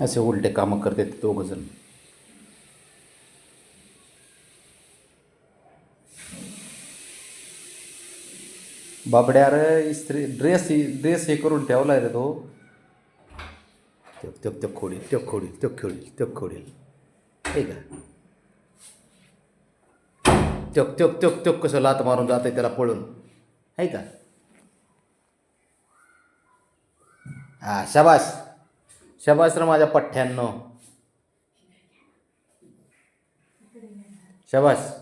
असे उलटे कामं करतात दोघं जण. बाबड्या रे स्त्री ड्रेस ड्रेस हे करून ठेवलाय रे तो. त्यो त्यो त्यो खोडील त्यो खोडील त्यो खोडील त्यो खोडील. हे का त्यो त्यो त्यो त्यो कसं लात मारून जाते त्याला पळून. आहे का? हा शाबास. शाबास माझ्या पठ्ठ्यांनो. शबास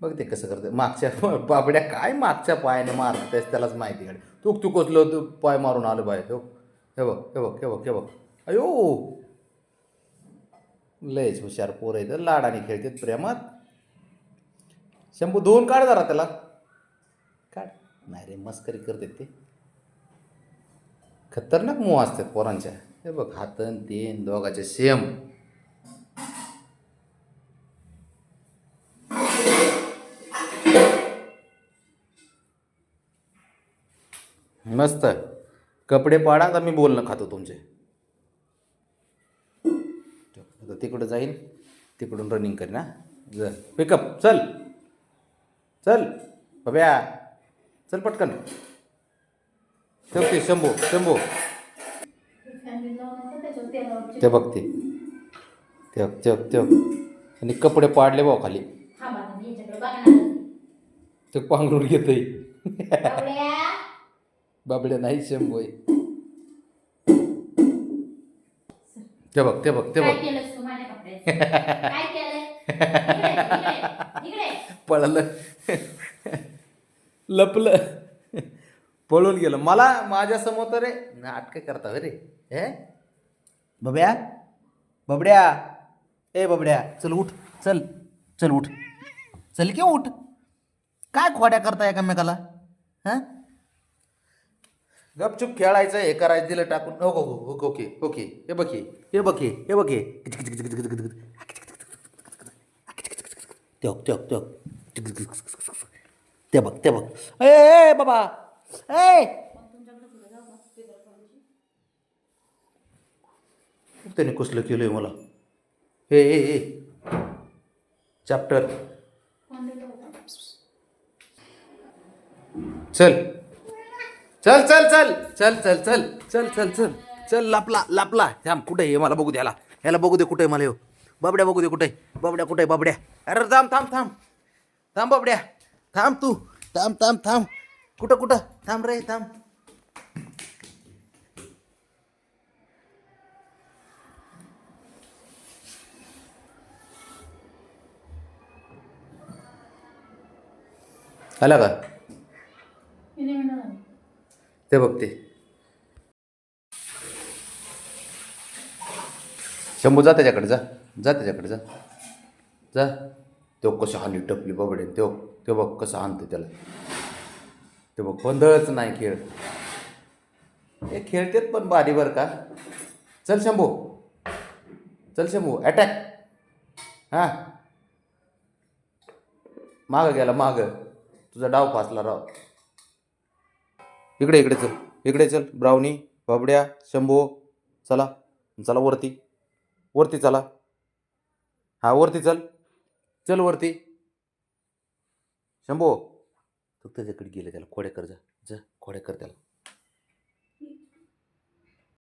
बघ ते कसं करते मागच्या बाबड्या काय मागच्या पायाने मारतेस त्यालाच माहिती काढ तूक तू कसलं तू पाय मारून आलं बाय हो हे बघ हे बघ हे बघ हे बघ. अयो! लयच हुशार पोरं आहेत. लाडाने खेळतात प्रेमात. शंभू दोन काढ जरा त्याला. काढ. नाही रे मस्करी करतात ते. खतरनाक मोह असतात पोरांच्या. हे बघ हातन तीन दोघाचे सेम मस्त. कपडे पाडा तर मी बोलणं खातो तुमचे. आता तिकडं जाईन तिकडून रनिंग करीन ना जर पिकअप चल. चल. बब्या चल पटकन. शंभू शंभू. ते बघते. ते ते ते आणि कपडे पाडले भाऊ खाली. ते पांघरून घेतोय. बाबड्या. नाही शंभू आहे ते बघ ते बघ. ते बघ. पळलं. लपलं. पळून गेलं. मला माझ्यासमोर तर रे नाटकं करता होय रे. हे? बबड्या? बबड्या? ए बबड्या चल उठ चल चल उठ. चल की उठ? काय खोड्या करता एकामेकाला? हां? गपचूप खेळायचं हे करायचं दिलं टाकून. हो हो हो ओके ओके ओके. हे बघे हे बघे हे बघे ते बघ ते बघ ते बघ. ते बघ ते बघ. ए बाबा. ए! त्याने कसलं केलंय मला. हे ए ए. चॅप्टर चल. चल चल चल. चल चल चल. चल चल चल. चल लापला लापला. थांब कुठे आहे? मला बघू द्याला याला. बघू दे कुठे मला येऊ बाबड्या बघू दे कुठे आहे? बाबड्या कुठे आहे बाबड्या? अरे थांब थांब थांब. थांब बाबड्या. थांब तू. थांब थांब थांब. कुठं कुठं? थांब रे थांब. आला का? ते बघते शंभू जा त्याच्याकडे जा. जा त्याच्याकडे जा. जा. तो कसं हानी टपली बाबडे तो तो बघ कसं हाणते त्याला. ते बघ बंदळच नाही खेळ. हे खेळतेत पण बारी बरं का? चल शंभू. चल शंभू अटॅक हां. मागं गेला मागं. तुझा डाव फासला राव. इकडे इकडे चल. इकडे चल ब्राउनी बाबड्या शंभू. चला. चला वरती. वरती चला. हा वरती चल. चल वरती. शंभू तू त्याच्याकडे गेलं त्याला खोड्या कर जा. जा खोड्या कर त्याला.